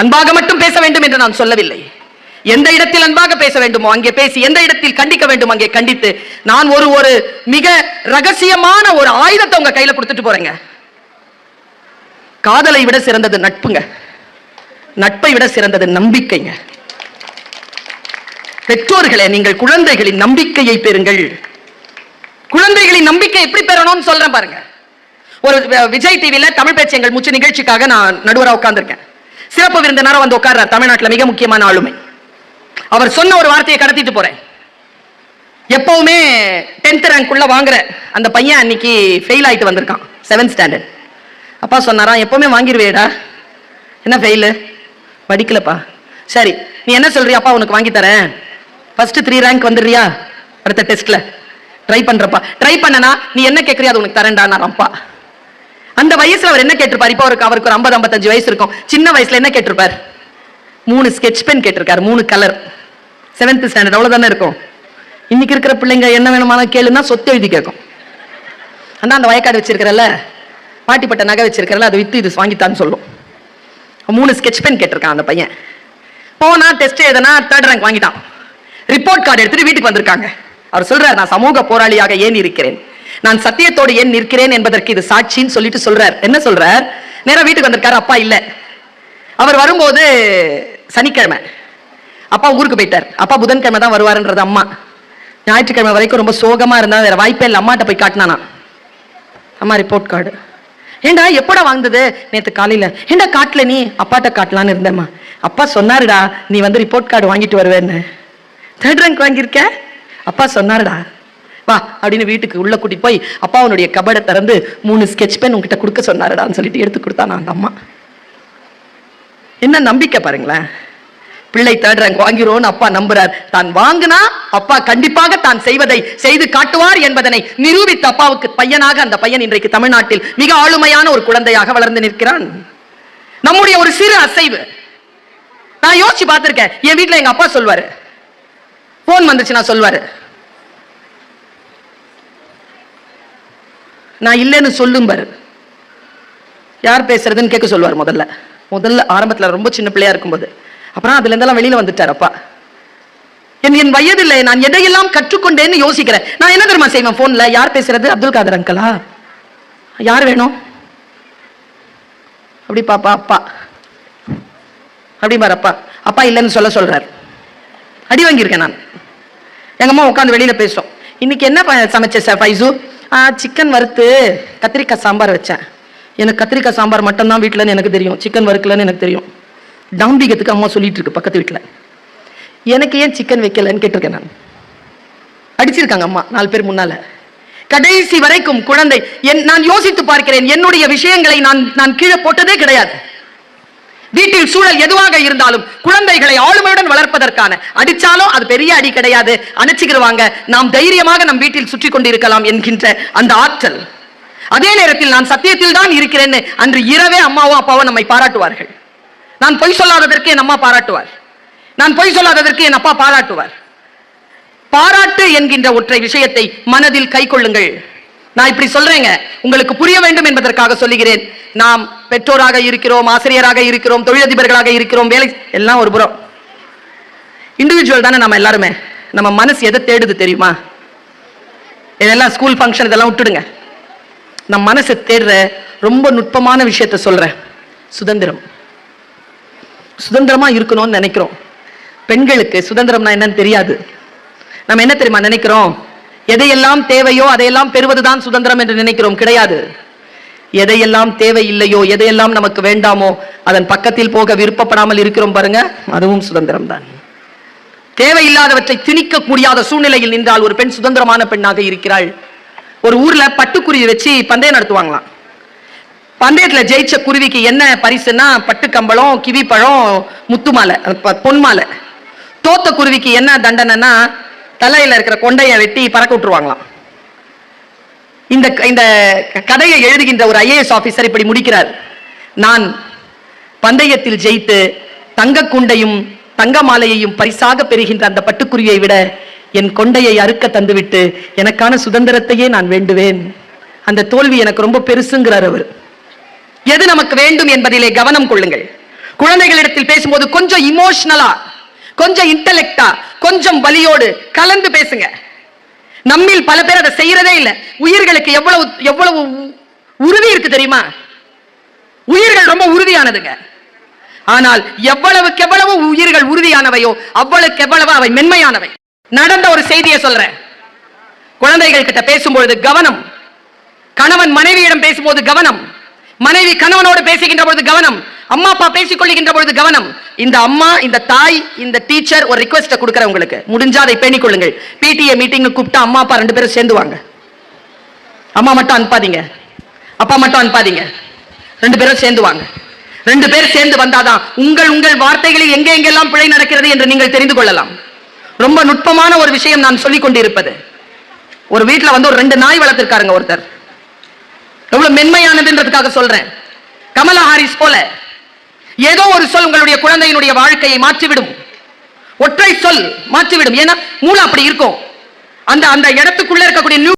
அன்பாக மட்டும் பேச வேண்டும் என்று நான் சொல்லவில்லை. எந்த இடத்தில் அன்பாக பேச வேண்டுமோ அங்கே பேசி எந்த இடத்தில் கண்டிக்க வேண்டும் அங்கே கண்டித்து நான் ஒரு ஒரு மிக ரகசியமான ஒரு ஆயுதத்தை உங்க கையில கொடுத்துட்டு போறேங்க. காதலை விட சிறந்தது நட்புங்க. நட்பை விட சிறந்தது நம்பிக்கைங்க. பெற்றோர்களே நீங்கள் குழந்தைகளின் நம்பிக்கையை பெறுங்கள். குழந்தைகளின் நம்பிக்கை எப்படி பெறணும்னு சொல்றேன் பாருங்க. ஒரு விஜய் டிவியில தமிழ் பேச்சு எங்கள் முச்சு நிகழ்ச்சிக்காக நான் நடுவரா உட்கார்ந்துருக்கேன். சிறப்பு விருந்தினரா வந்து உட்கார்றார். தமிழ்நாட்டில் மிக முக்கியமான ஆளுமை. அவர் சொன்ன ஒரு வார்த்தையை கடத்திட்டு போறேன். எப்பவுமே டென்த் ரேங்க் உள்ள வாங்குற அந்த பையன் அன்னைக்கு ஃபெயில் ஆயிட்டு வந்திருக்கான். செவன்த் ஸ்டாண்டர்ட் அப்பா சொன்னாராம் எப்பவுமே வாங்கிருவேடா. என்ன ஃபெயிலு படிக்கலப்பா. சரி நீ என்ன சொல்றியா? அப்பா உனக்கு வாங்கி தரேன். ஃபர்ஸ்ட் த்ரீ ரேங்க் வந்துடுறியா? அடுத்த டெஸ்ட்ல ட்ரை பண்றப்பா. ட்ரை பண்ணனா நீ என்ன கேட்கறியா அது உனக்கு தரேன்டா அப்பா அந்த வயசுல அவர் என்ன கேட்டிருப்பார்? இப்போ அவருக்கு அவருக்கு ஒரு ஐம்பது ஐம்பத்தஞ்சு வயசு இருக்கும். சின்ன வயசுல என்ன கேட்டிருப்பார்? மூணு ஸ்கெட்ச் பென் கேட்டிருக்காரு. மூணு கலர் செவன்த் ஸ்டாண்டர்ட் அவ்வளவுதானே இருக்கும். இன்னைக்கு இருக்கிற பிள்ளைங்க என்ன வேணுமான கேளுன்னா சொத்து எழுதி கேட்கும். அண்ணா அந்த வயக்காடு வச்சிருக்கிறல்ல பாட்டிப்பட்ட நகை வச்சிருக்கிறல்ல அதை வித்து இது வாங்கித்தான்னு சொல்லும். மூணு ஸ்கெட்ச் பென் கேட்டிருக்கான் அந்த பையன். போனா டெஸ்ட் எதனா தேர்ட் ரேங்க் வாங்கிட்டான். ரிப்போர்ட் கார்டு எடுத்துட்டு வீட்டுக்கு வந்திருக்காங்க. அவர் சொல்றாரு நான் சமூக போராளியாக ஏன் இருக்கிறேன்? நான் சத்தியத்தோடு ஏன் நிற்கிறேன் என்பதற்கு இது சாட்சின்னு சொல்லிட்டு சொல்றார். என்ன சொல்றார்? நேரம் வீட்டுக்கு வந்திருக்காரு அப்பா இல்ல. அவர் வரும்போது சனிக்கிழமை. அப்பா ஊருக்கு போயிட்டார். அப்பா புதன்கிழமை தான் வருவாருன்றது அம்மா. ஞாயிற்றுக்கிழமை வரைக்கும் ரொம்ப சோகமா இருந்தா வேற வாய்ப்பே இல்லை. அம்மாட்ட போய் காட்டினானா. அம்மா ரிப்போர்ட் கார்டு ஏண்டா எப்படா வாங்குது நேற்று காலையில. ஏண்டா காட்டல நீ? அப்பாட்ட காட்டலான்னு இருந்தேம்மா. அப்பா சொன்னாருடா நீ வந்து ரிப்போர்ட் கார்டு வாங்கிட்டு வருவேன்னு. தேர்ட் ரேங்க் வாங்கியிருக்க? அப்பா சொன்னாருடா. வா அப்படின்னு வீட்டுக்கு உள்ள கூட்டிட்டு போய் அப்பா அவனுடைய கபடை திறந்து மூணு ஸ்கெட்ச் பென் உங்ககிட்ட கொடுக்க சொன்னாருடான்னு சொல்லிட்டு எடுத்து கொடுத்தானா அந்த அம்மா. என்ன நம்பிக்கை பாருங்களேன். பிள்ளை தேர்ட் ரேங்க் வாங்கிறோன்னு அப்பா நம்புறார். தான் வாங்கினா அப்பா கண்டிப்பாக தான் செய்வதை செய்து காட்டுவார் என்பதனை நிரூபித்த அப்பாவுக்கு பையனாக அந்த பையன் இன்றைக்கு தமிழ்நாட்டில் மிக ஆளுமையான ஒரு குழந்தையாக வளர்ந்து நிற்கிறான். நம்முடைய ஒரு சிறு அசைவு. நான் யோசிச்சு பார்த்திருக்கேன். என் வீட்ல எங்க அப்பா சொல்வாரு. போன் வந்துச்சு நான் சொல்வாரு. நான் இல்லைன்னு சொல்லும் பாரு. யார் பேசுறதுன்னு கேட்க சொல்லுவார் முதல்ல. முதல்ல ஆரம்பத்தில் ரொம்ப சின்ன பிள்ளையா இருக்கும்போது. அப்புறம் அதுல இருந்தெல்லாம் வெளியில வந்துட்டார் அப்பா. என் என் வயதில்லை நான் எதையெல்லாம் கற்றுக்கொண்டேன்னு யோசிக்கிறேன். நான் என்ன தெரியுமா செய்வேன் போன்ல யார் பேசுறது? அப்துல் காதர் அங்கலா யார் வேணும்? அப்படி பாப்பா அப்பா. அப்படி பாரு அப்பா. அப்பா இல்லைன்னு சொல்ல சொல்றார். அடி வாங்கியிருக்கேன் நான். எங்க அம்மா உட்காந்து வெளியில பேசுறோம் இன்னைக்கு என்ன ப- சமைச்ச சார் ஃபைசு? சிக்கன் வறுத்து கத்திரிக்காய் சாம்பார் வச்சேன். எனக்கு கத்திரிக்காய் சாம்பார் மட்டும்தான் வீட்டிலன்னு எனக்கு தெரியும். சிக்கன் வறுக்கலன்னு எனக்கு தெரியும். டாம்பிகத்துக்கு அம்மா சொல்லிட்டு இருக்கு பக்கத்து வீட்டில் எனக்கு ஏன் சிக்கன் வைக்கலன்னு கேட்டிருக்கேன் நான். அடிச்சிருக்காங்க அம்மா நாலு பேர் முன்னால. கடைசி வரைக்கும் குழந்தை என் நான் யோசித்து பார்க்கிறேன். என்னுடைய விஷயங்களை நான் நான் கீழே போட்டதே கிடையாது. வீட்டில் சூழல் எதுவாக இருந்தாலும் குழந்தைகளை ஆளுமையுடன் வளர்ப்பதற்கான அடிச்சாலும் அது பெரிய அடி கிடையாது. அணைச்சிக்கிடுவாங்க நாம் தைரியமாக நம் வீட்டில் சுற்றி கொண்டிருக்கலாம் என்கின்ற அந்த ஆற்றல். அதே நேரத்தில் நான் சத்தியத்தில் தான் இருக்கிறேன்னு அன்று இரவே அம்மாவும் அப்பாவும் நம்மை பாராட்டுவார்கள். நான் பொய் சொல்லாததற்கு என் அம்மா பாராட்டுவார். நான் பொய் சொல்லாததற்கு என் அப்பா பாராட்டுவார். பாராட்டு என்கின்ற ஒற்றை விஷயத்தை மனதில் கை கொள்ளுங்கள். நான் இப்படி சொல்றேங்க. உங்களுக்கு புரிய வேண்டும் என்பதற்காக சொல்லுகிறேன். நாம் பெற்றோராக இருக்கிறோம் ஆசிரியராக இருக்கிறோம் தொழிலதிபர்களாக இருக்கிறோம் வேலை எல்லாம் ஒரு புறம். இண்டிவிஜுவல் தானே நம்ம எல்லாருமே. நம்ம மனசு எதை தேடுது தெரியுமா? இதெல்லாம் ஸ்கூல் ஃபங்க்ஷன் இதெல்லாம் விட்டுடுங்க. நம் மனசு தேடுற ரொம்ப நுட்பமான விஷயத்த சொல்றேன். சுதந்திரம். சுதந்திரமா இருக்கணும்னு நினைக்கிறோம். பெண்களுக்கு சுதந்திரம்னா என்னன்னு தெரியாது. நம்ம என்ன தெரியுமா நினைக்கிறோம்? எதையெல்லாம் தேவையோ அதையெல்லாம் பெறுவதுதான் சுதந்திரம் என்று நினைக்கிறோம். கிடையாது. எதையெல்லாம் தேவை இல்லையோ எதையெல்லாம் நமக்கு வேண்டாமோ அதன் பக்கத்தில் போக விருப்பப்படாமல் இருக்கிறோம் பாருங்க அதுவும் சுதந்திரம் தான் தேவையில்லாதவற்றை திணிக்க முடியாத சூழ்நிலையில் நின்றால் ஒரு பெண் சுதந்திரமான பெண்ணாக இருக்கிறாள். ஒரு ஊர்ல பட்டுக்குருவி வச்சு பந்தயம் நடத்துவாங்களாம். பந்தயத்துல ஜெயிச்ச குருவிக்கு என்ன பரிசுன்னா பட்டு கம்பளம் கிவி பழம் முத்து மாலை பொன் மாலை தோத்த குருவிக்கு என்ன தண்டனைன்னா தலையில இருக்கிற கொண்டையை வெட்டி பறக்க விட்டுருவாங்களாம். இந்த இந்த கதையை எழுதுகின்ற ஒரு ஐஏஎஸ் ஆபீசர் இப்படி முடிக்கிறார். நான் பந்தயத்தில் ஜெயித்து தங்க குண்டையும் தங்க மாலையையும் பரிசாக பெறுகின்ற அந்த பட்டுக்குருவியை விட என் கொண்டையை அறுக்க தந்துவிட்டு எனக்கான சுதந்திரத்தையே நான் வேண்டுவேன். அந்த தோல்வி எனக்கு ரொம்ப பெருசுங்கிறார் அவர். எது நமக்கு வேண்டும் என்பதிலே கவனம் கொள்ளுங்கள். குழந்தைகளிடத்தில் பேசும்போது கொஞ்சம் இமோஷனலா கொஞ்சம் இன்டலெக்டா கொஞ்சம் வலியோடு கலந்து பேசுங்க. நம்மில் பல பேர் அதை செய்யறதே இல்லை. உயிர்களுக்கு எவ்வளவு எவ்வளவு உ- உறுதி இருக்கு தெரியுமா? உயிர்கள் ரொம்ப உறுதியானதுங்க. ஆனால் எவ்வளவுக்கு எவ்வளவு உயிர்கள் உறுதியானவையோ அவ்வளவுக்கு எவ்வளவு அவை மென்மையானவை. நடந்த ஒரு செய்தியை சொல்றேன். குழந்தைகள் கிட்ட பேசும்பொழுது கவனம். கணவன் மனைவியிடம் பேசும்போது கவனம். மனைவி கணவனோடு பேசுகின்ற பொழுது கவனம். அம்மா அப்பா பேசிக் கொள்ளுகின்ற பொழுது கவனம். இந்த அம்மா இந்த தாய் இந்த டீச்சர் ஒரு ரிக்வெஸ்ட் கொடுக்குற உங்களுக்கு. முடிஞ்சா அதை பேணிக் கொள்ளுங்கள். பிடிஏ மீட்டிங் கூப்பிட்டா அம்மா அப்பா ரெண்டு பேரும் சேர்ந்து வாங்க அம்மா மட்டும் அனுப்பாதீங்க. அப்பா மட்டும் அனுப்பாதீங்க. ரெண்டு பேரும் சேர்ந்து வாங்க ரெண்டு பேர் சேர்ந்து வந்தாதான் உங்கள் உங்கள் வார்த்தைகளில் எங்கே எங்கெல்லாம் பிழை நடக்கிறது என்று நீங்கள் தெரிந்து கொள்ளலாம். ரொம்ப நுட்பமான ஒரு விஷயம் நான் சொல்லிக் கொண்டிருப்பது. ஒரு வீட்டில் வந்து ஒரு ரெண்டு நாய் வளர்த்திருக்காருங்க ஒருத்தர். எவ்வளவு மென்மையானதுன்றதுக்காக சொல்றேன். கமலா ஹாரிஸ் போல. ஏதோ ஒரு சொல் உங்களுடைய குழந்தையினுடைய வாழ்க்கையை மாற்றிவிடும். ஒற்றை சொல் மாற்றிவிடும். ஏன்னா மூளை அப்படி இருக்கும். அந்த அந்த இடத்துக்குள்ள இருக்கக்கூடிய நியூ